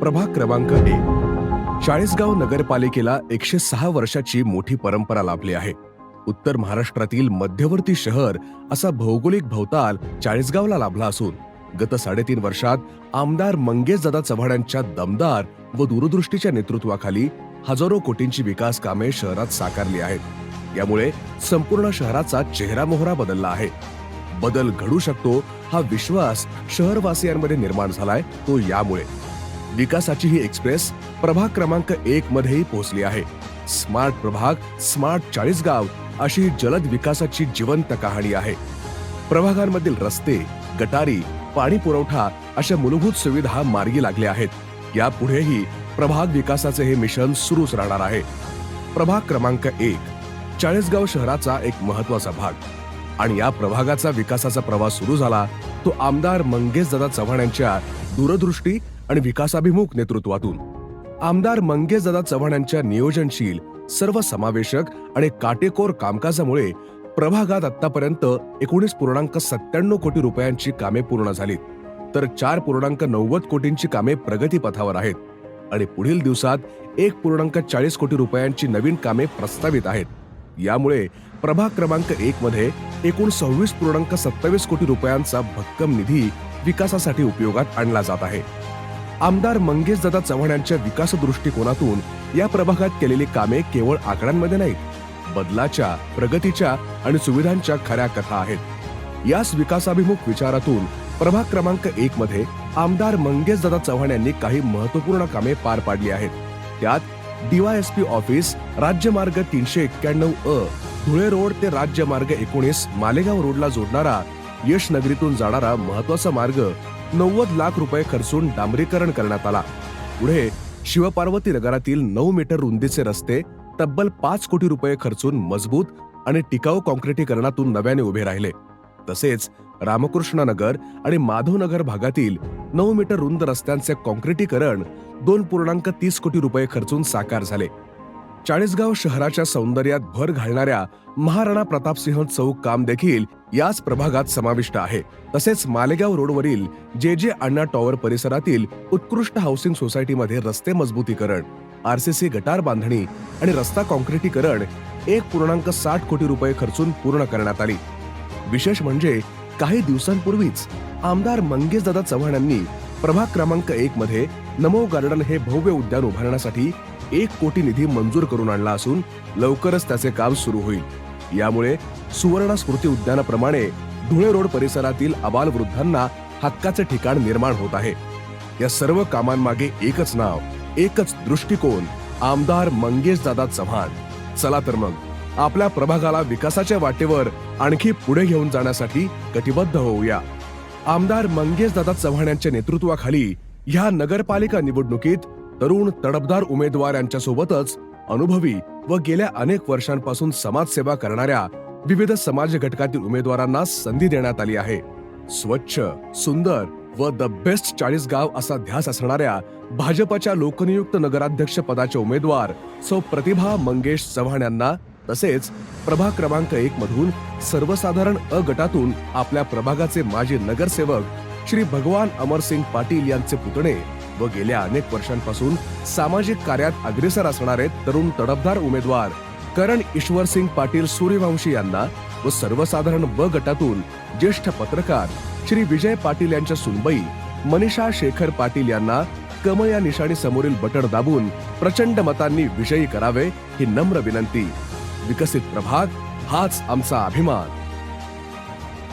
प्रभाग क्रमांक एक. चाळीसगाव नगरपालिकेला एकशे सहा वर्षाची मोठी परंपरा लाभली आहे. उत्तर महाराष्ट्रातील मध्यवर्ती शहर असा भौगोलिक भवताल चाळीसगावला लाभला असून गत साडेतीन वर्षात आमदार मंगेश दादा चव्हाणांच्या दमदार व दूरदृष्टीच्या नेतृत्वाखाली हजारो कोटींची विकास कामे शहरात साकारली आहेत. यामुळे संपूर्ण शहराचा चेहरा मोहरा बदलला आहे. बदल घडू शकतो हा विश्वास शहरवासियांमध्ये निर्माण झालाय तो यामुळे. विकासाची ही एक्सप्रेस प्रभाग क्रमांक एक मध्येही पोहोचली आहे. स्मार्ट प्रभाग स्मार्ट चाळीसगाव अशी ही जलद विकासाची जिवंत कहाणी आहे. प्रभागांमधील रस्ते गटारी पाणी पुरवठा अशा मूलभूत सुविधा मार्गी लागल्या आहेत. यापुढेही प्रभाग विकासाचे हे मिशन सुरूच राहणार आहे. प्रभाग क्रमांक एक चाळीसगाव शहराचा एक महत्त्वाचा भाग. आणि या प्रभागाचा विकासाचा प्रवास सुरू झाला तो आमदार मंगेश दादा चव्हाण यांच्या दूरदृष्टी आणि विकासाभिमुख नेतृत्वातून. आमदार मंगेश चव्हाण यांच्या नियोजनशील सर्व समावेशक आणि काटेकोर कामकाजामुळे प्रभागात आतापर्यंत एकोणीस पूर्णांक सत्त्याण्णव कोटी रुपयांची कामे पूर्ण झालीत. तर चार पूर्णांक नव्वद कोटींची कामे प्रगतीपथावर आहेत. आणि पुढील दिवसात एक पूर्णांक चाळीस कोटी रुपयांची नवीन कामे प्रस्तावित आहेत. यामुळे प्रभाग क्रमांक एक मध्ये एकूण सव्वीस पूर्णांक सत्तावीस कोटी रुपयांचा भक्कम निधी विकासासाठी उपयोगात आणला जात आहे. आमदार मंगेश दादा चव्हाण यांच्या विकास दृष्टिकोनातून या प्रभागात केलेली कामे केवळ आकड्यांमध्ये नाहीत बदलाच्या प्रगतीच्या आणि सुविधांच्या खऱ्या कथा आहेत. याच विकासाभिमुख विचारातून प्रभाग क्रमांक एक मध्ये आमदार मंगेश दादा चव्हाण यांनी काही महत्त्वपूर्ण कामे पार पाडली आहेत. त्यात डीवायएसपी ऑफिस राज्यमार्ग तीनशे एक्क्याण्णव अ धुळे रोड ते राज्यमार्ग एकोणीस मालेगाव रोडला जोडणारा यश नगरीतून जाणारा महत्त्वाचा मार्ग नव्वद लाख रुपये खर्चून डांबरीकरण करण्यात आला. पुढे शिवपार्वती नगरातील नऊ मीटर रुंदीचे रस्ते तब्बल पाच कोटी रुपये खर्चून मजबूत आणि टिकाऊ कॉन्क्रिटीकरणातून नव्याने उभे राहिले. तसेच रामकृष्ण नगर आणि माधवनगर भागातील नऊ मीटर रुंद रस्त्यांचे कॉन्क्रिटीकरण दोन पूर्णांक तीस कोटी रुपये खर्चून साकार झाले. चाळीसगाव शहराच्या सौंदर्यात भर घालणाऱ्या महाराणा प्रतापसिंह चौक काम देखील याच प्रभागात समाविष्ट आहे. तसेच मालेगाव रोडवरील जे जे अण्णा टॉवर परिसरातील उत्कृष्ट हाऊसिंग सोसायटीमध्ये रस्ते मजबूतीकरण आरसीसी गटार बांधणी आणि रस्ता कॉन्क्रिटीकरण एक पूर्णांक साठ कोटी रुपये खर्चून पूर्ण करण्यात आली. विशेष म्हणजे काही दिवसांपूर्वीच आमदार मंगेशदादा चव्हाण यांनी प्रभाग क्रमांक एक मध्ये नमो गार्डन हे भव्य उद्यान उभारण्यासाठी एक कोटी निधी मंजूर करून आणला असून लवकरच त्याचे काम सुरू होईल. यामुळे सुवर्ण स्मृती उद्यानाप्रमाणे धुळे रोड परिसरातील अबाल वृद्धांना हक्काचे ठिकाण निर्माण होत आहे. या सर्व कामांमागे एकच नाव एकच दृष्टिकोन आमदार मंगेश दादा चव्हाण. चला तर मग आपल्या प्रभागाला विकासाच्या वाटेवर आणखी पुढे घेऊन जाण्यासाठी कटिबद्ध होऊया. आमदार मंगेश दादा चव्हाण यांच्या नेतृत्वाखाली ह्या नगरपालिका निवडणुकीत तरुण तडबदार उमेदवार यांच्यासोबतच अनुभवी व गेल्या अनेक वर्षांपासून समाजसेवा करणाऱ्या विविध समाज घटकातील उमेदवारांना संधी देण्यात आली आहे. स्वच्छ सुंदर व द बेस्ट चाळीस गाव असा ध्यास असणाऱ्या भाजपच्या लोकनियुक्त नगराध्यक्ष पदाचे उमेदवार सौ प्रतिभा मंगेश चव्हाण यांना तसेच प्रभाग क्रमांक एक मधून सर्वसाधारण अ गटातून आपल्या प्रभागाचे माजी नगरसेवक श्री भगवान अमरसिंग पाटील यांचे पुतणे व गेल्या अनेक वर्षांपासून सामाजिक कार्यात अग्रेसर असणारे तरुण तडफदार उमेदवार करण ईश्वर सिंग पाटील सूर्यवंशी यांना व सर्वसाधारण ब गटातून ज्येष्ठ पत्रकार श्री विजय पाटील यांच्या सुनबाई मनीषा शेखर पाटील यांना कमळ या निशाणी समोरील बटण दाबून प्रचंड मतांनी विजयी करावे ही नम्र विनंती. विकसित प्रभाग हाच आमचा अभिमान.